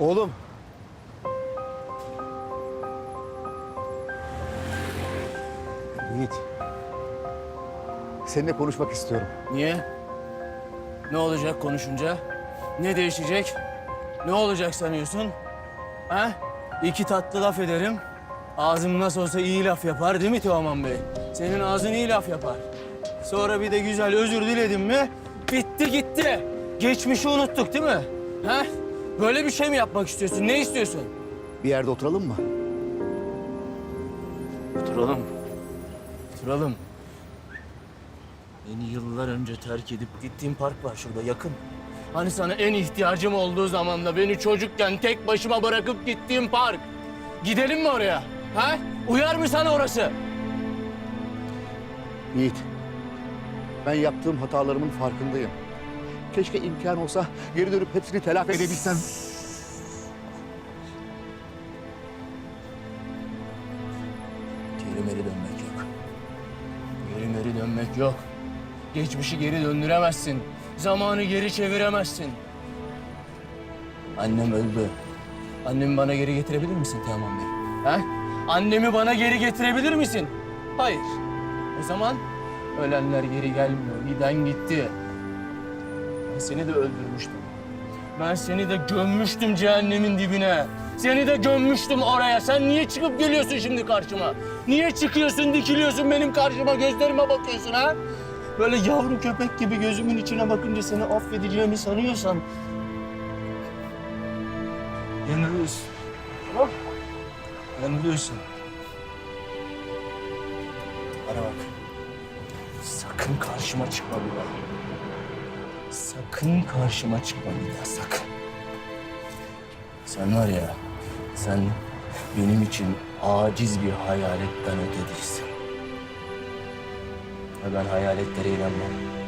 Oğlum. Yiğit. Seninle konuşmak istiyorum. Niye? Ne olacak konuşunca? Ne değişecek? Ne olacak sanıyorsun? Ha? İki tatlı laf ederim. Ağzım nasıl olsa iyi laf yapar değil mi Teoman Bey? Senin ağzın iyi laf yapar. Sonra bir de güzel özür diledim mi? Bitti gitti. Geçmişi unuttuk değil mi? Ha? Böyle bir şey mi yapmak istiyorsun? Ne istiyorsun? Bir yerde oturalım mı? Oturalım. Oturalım. Beni yıllar önce terk edip gittiğim park var şurada yakın. Hani sana en ihtiyacım olduğu zamanda beni çocukken tek başıma bırakıp gittiğim park. Gidelim mi oraya? Ha? Uyar mı sana orası? Yiğit. Ben yaptığım hatalarımın farkındayım. Keşke imkan olsa geri dönüp hepsini telafi edebilsem. Geri meri dönmek yok. Geri meri dönmek yok. Geçmişi geri döndüremezsin. Zamanı geri çeviremezsin. Annem öldü. Annemi bana geri getirebilir misin Teoman Bey? Ha? Annemi bana geri getirebilir misin? Hayır. O zaman ölenler geri gelmiyor. Giden gitti. Seni de öldürmüştüm. Ben seni de gömmüştüm cehennemin dibine. Seni de gömmüştüm oraya. Sen niye çıkıp geliyorsun şimdi karşıma? Niye çıkıyorsun, dikiliyorsun benim karşıma, gözlerime bakıyorsun ha? Böyle yavru köpek gibi gözümün içine bakınca seni affedeceğimi sanıyorsan... Yanılıyorsun. Tamam? Yanılıyorsun. Bana bak. Sakın karşıma çıkma bir daha. Sakın karşıma çıkma bir daha, sakın. Sen var ya, sen benim için aciz bir hayaletten öte değilsin. Ve ben hayaletlere inanmam.